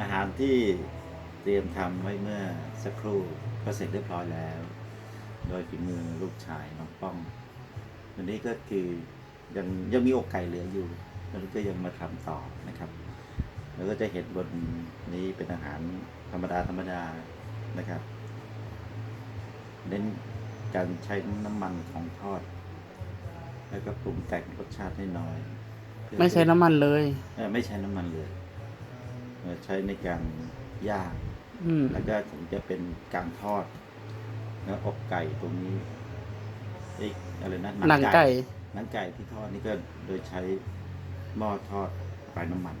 อาหารที่เตรียมทำไว้เมื่อสักครู่ก็เสร็จเรียบร้อยแล้ว โดยฝีมือลูกชายน้องป้อง วันนี้ก็คือยังยังมีอกไก่เหลืออยู่แล้วก็ยังมาทำต่อนะครับแล้วก็จะเห็นบนนี้เป็นอาหารธรรมดาธรรมดานะครับ เน้นการใช้น้ำมันของทอด แล้วก็ปรุงแต่งรสชาติให้น้อยเพื่อไม่ใช้น้ำมันเลย เอ่อไม่ใช้น้ำมันเลยเอ่อ ใช้ในการย่างอืมแล้วก็ถึงจะเป็นการทอดแล้วอกไก่ตรงนี้เอ๊ะอะไรนะหนังไก่หนังไก่ที่ทอดนี่ก็โดยใช้หม้อทอดไฟน้ำมัน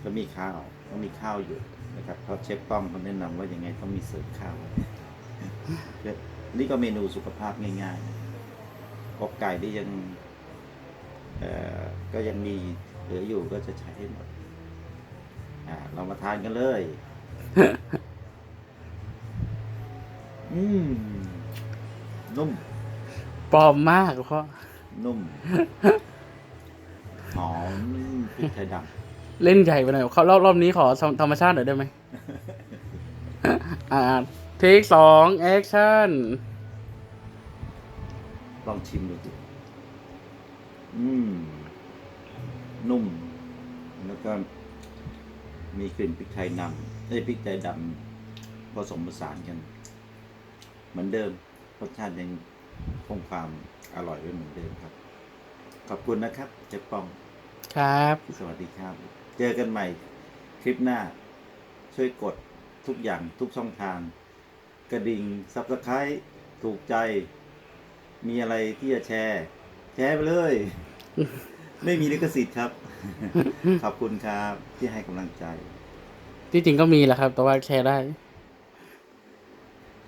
แล้วมีข้าวก็มีข้าวอยู่นะครับเพราะเชฟป้อมเขาแนะนำว่ายังไงต้องมีเสิร์ฟข้าวนี่ก็เมนูสุขภาพง่ายๆอกไก่ที่ยังเอ่อก็ยังมีเหลืออยู่ก็จะใช้ให้หมด อ่าเรามาทานกันเลย อืมนุ่ม ปลอมมากเพราะ นุ่ม หอมพริกไทยดเล่นใหญ่ไปหน่อยเขารอบรอบนี้ขอธรรมชาติหน่อยได้ไหม อ่าเทคสองแอคชั่นำลองชิมดูสิอืม นุ่ม แล้วก็ มีกลิ่นพริกไทยนำเอ้ยพริกไทยดำผสมผสานกัน เหมือนเดิมรสชาติยังคงความอร่อยไว้เหมือนเดิมครับ ขอบคุณนะครับเจ๊ปองครับ สวัสดีครับ เจอกันใหม่คลิปหน้า ช่วยกดทุกอย่างทุกช่องทาง กระดิ่งซับสไครต์ถูกใจ มีอะไรที่จะแชร์ แชร์ไปเลย ไม่มีลิขสิทธิ์ครับ ขอบคุณครับที่ให้กำลังใจ ที่จริงก็มีแหละครับ แต่ว่าแชร์ได้